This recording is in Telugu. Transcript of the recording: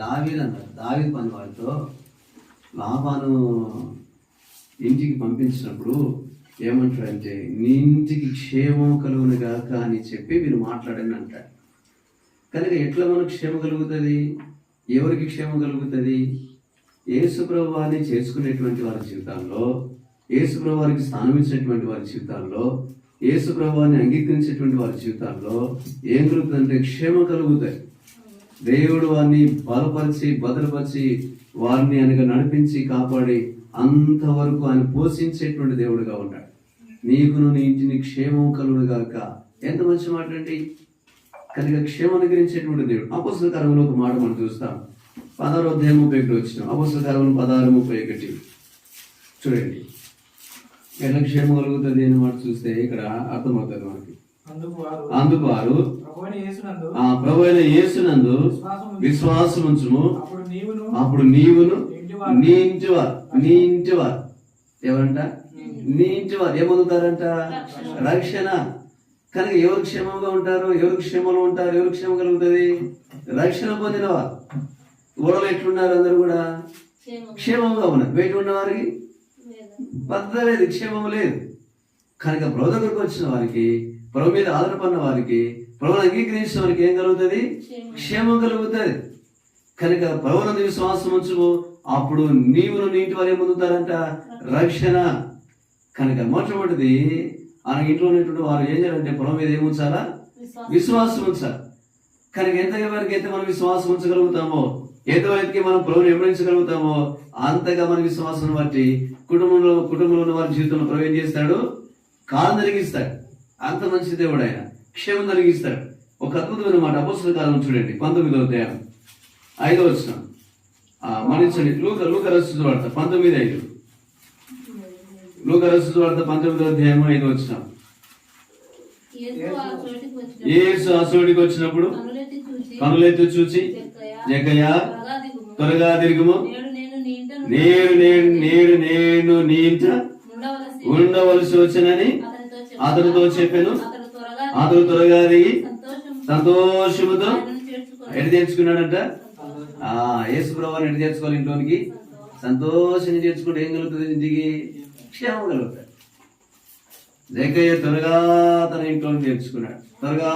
దావీదు అన్నారు దావీదు పని వాళ్ళతో లాభాను ఇంటికి పంపించినప్పుడు ఏమంటాడంటే నీ ఇంటికి క్షేమం కలుగును గాక అని చెప్పి మీరు మాట్లాడండి అంటాడు. కనుక ఎట్లా మనకు క్షేమ కలుగుతుంది? ఎవరికి క్షేమం కలుగుతుంది? యేసుప్రభువాన్ని చేసుకునేటువంటి వారి జీవితాల్లో యేసుప్రభు వారికి స్థానం ఇచ్చినటువంటి వారి జీవితాల్లో యేసుప్రభువాన్ని అంగీకరించేటువంటి వారి జీవితాల్లో ఏం కలుగుతుందంటే క్షేమం కలుగుతాయి. దేవుడు వారిని బలపరిచి భద్రపరిచి వారిని అనగా నడిపించి కాపాడి అంతవరకు ఆయన పోషించేటువంటి దేవుడుగా ఉన్నాడు. నీకును నీ ఇంటిని క్షేమం కలుగుడు గాక. ఎంత మంచి మాట అండి. కనుక క్షేమం అనుగ్రహించేటువంటి దేవుడు. అపోసల కాలంలో ఒక మాట మనం చూస్తాం. పదహారు అధ్యాయం ముప్పై ఒకటి వచ్చిన. అపోసల కాలంలో పదహారు ముప్పై ఒకటి. చూడండి. ఎట్లా క్షేమం కలుగుతుంది అని మాట చూస్తే ఇక్కడ అర్థమవుతుంది మనకి. అందుకు వారు ప్రభువైన యేసునందు విశ్వాసం ఉంచి విశ్వాసం ఉంచుము అప్పుడు నీవును నీ ఇంటి వారు నీ ఇంటి వారు ఎవరంట? నీ ఇంటి వారు ఏమవుతారంట రక్షణ. కనుక ఎవరు క్షేమంగా ఉంటారు? ఎవరు క్షేమంలో ఉంటారు? ఎవరు క్షేమం కలుగుతుంది? రక్షణ పొందిన వారు ఊళ్ళో ఎట్లున్నారు అందరూ కూడా? క్షేమంగా ఉన్నారు. బయట ఉన్న వారికి భద్రత లేదు. క్షేమం లేదు. కనుక ప్రభు దగ్గరకు వచ్చిన వారికి ప్రభు మీద ఆధారపడిన వారికి ప్రభుని అంగీకరించిన వారికి ఏం కలుగుతుంది? క్షేమం. కలుగుతుంది. కనుక ప్రభునందు విశ్వాసం ఉంచుము. అప్పుడు నీవును నీ ఇంటి వారు ఏం పొందుతారంట. రక్షణ. కనుక మొట్టమొదటిది ఆ ఇంట్లో ఉన్నటువంటి వారు ఏం చేయాలంటే పొలం మీద ఏం ఉంచాలా విశ్వాసం ఉంచాలి. కనుక ఎంత వరకు అయితే మనం విశ్వాసం ఉంచగలుగుతామో ఎంతవరకు మనం ప్రభుని వివరించగలుగుతామో అంతగా మన విశ్వాసం బట్టి కుటుంబంలో కుటుంబంలో ఉన్న వారి జీవితంలో ప్రభు ఏం చేస్తాడు? కాలం జరిగిస్తాడు. అంత మంచి దేవుడు ఆయన క్షేమం కలిగిస్తాడు ఒక అద్భుతమైన మాట అపోస్తుల కాలం చూడండి పంతొమ్మిదవ అధ్యాయం ఐదో వచ్చిన మనిషిని లూక లూక రసు వార్త పంతొమ్మిది ఐదు లూక రసు వార్త పంతొమ్మిదవ అధ్యాయం ఐదు వచ్చిన ఏసు అసోడికి వచ్చినప్పుడు కనులెత్తి చూచి జగ్గయ్య త్వరగా తిరుగుము నేడు నేను నేడు నేను నీ ఇంట ఉండవలసి వచ్చనని అతనితో చెప్పాను. అతను త్వరగా దిగి సంతోషముతో ఎడి తెచ్చుకున్నాడంట ఆ యేసు ప్రభావం ఎడి తెచ్చుకోవాలి ఇంట్లోనికి సంతోషంగా తెచ్చుకుంటే ఏం కలుగుతుంది? ఇంటికి క్షేమం కలుగుతాడు జగ్గయ్య త్వరగా తన ఇంట్లో తెచ్చుకున్నాడు త్వరగా